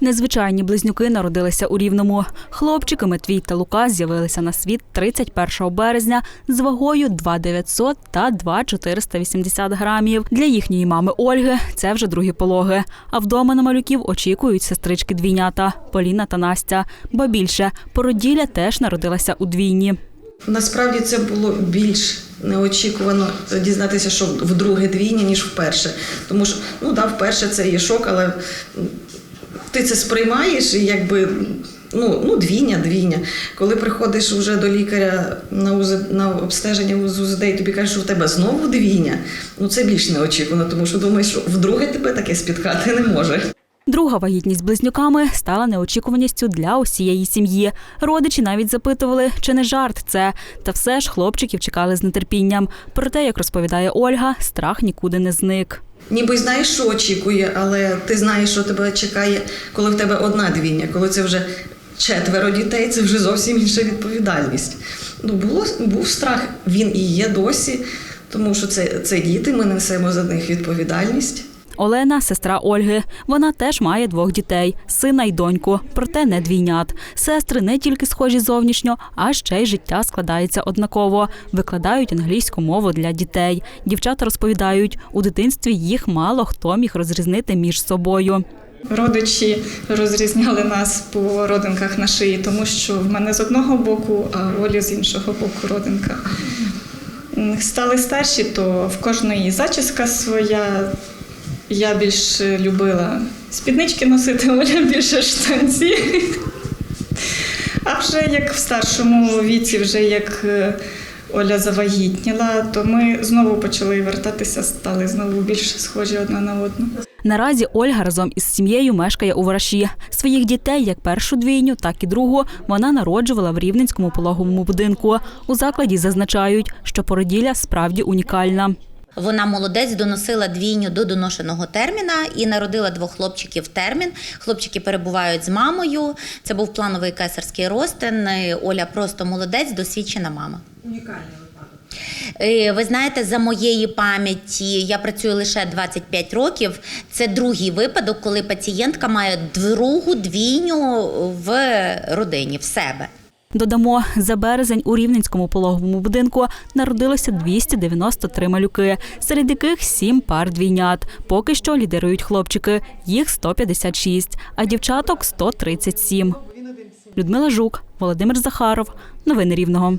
Незвичайні близнюки народилися у Рівному. Хлопчики Матвій та Лука з'явилися на світ 31 березня з вагою 2,900 та 2,480 грамів. Для їхньої мами Ольги це вже другі пологи. А вдома на малюків очікують сестрички двійнята Поліна та Настя. Ба більше породілля теж народилася у двійні. Насправді це було більш неочікувано дізнатися, що вдруге двійні, ніж вперше. Тому що, ну да, вперше це є шок, але ти це сприймаєш і якби. Ну, ну, двійня, двійня. Коли приходиш вже до лікаря на, УЗ, на обстеження з УЗД, і тобі кажуть, що в тебе знову двійня, ну це більш неочікувано, тому що думаєш, що вдруге тебе таке спіткати не може. Друга вагітність близнюками стала неочікуваністю для усієї сім'ї. Родичі навіть запитували, чи не жарт це. Та все ж хлопчиків чекали з нетерпінням. Проте, як розповідає Ольга, страх нікуди не зник. Ніби знаєш, що очікує, але ти знаєш, що тебе чекає, коли в тебе одна двійня, коли це вже четверо дітей, це вже зовсім інша відповідальність. Ну, було, був страх, він і є досі, тому що це, це діти, ми несемо за них відповідальність. Олена сестра Ольги. Вона теж має двох дітей сина й доньку, проте не двійнят. Сестри не тільки схожі зовнішньо, а ще й життя складається однаково. Викладають англійську мову для дітей. Дівчата розповідають, у дитинстві їх мало хто міг розрізнити між собою. Родичі розрізняли нас по родинках на шиї, тому що в мене з одного боку, а Олі з іншого боку родинка. Стали старші, то в кожної зачіска своя. Я більш любила спіднички носити, Оля більше штанці. А вже як в старшому віці, вже як е, Оля завагітніла, то ми знову почали вертатися, стали знову більш схожі одна на одну. Наразі Ольга разом із сім'єю мешкає у Вараші. Своїх дітей, як першу двійню, так і другу, вона народжувала в рівненському пологовому будинку. У закладі зазначають, що породілля справді унікальна. Вона молодець доносила двійню до доношеного терміна і народила двох хлопчиків термін. Хлопчики перебувають з мамою. Це був плановий кесарський розтин. Оля просто молодець, досвідчена мама. Е, Ви знаєте, за моєї пам'яті я працюю лише 25 років. Це другий випадок, коли пацієнтка має другу двійню в родині в себе. Додамо, за березень у рівненському пологовому будинку народилося 293 малюки, серед яких 7 пар двійнят. Поки що лідирують хлопчики, їх 156, а дівчаток 137. Людмила Жук, Володимир Захаров. Новини Рівного.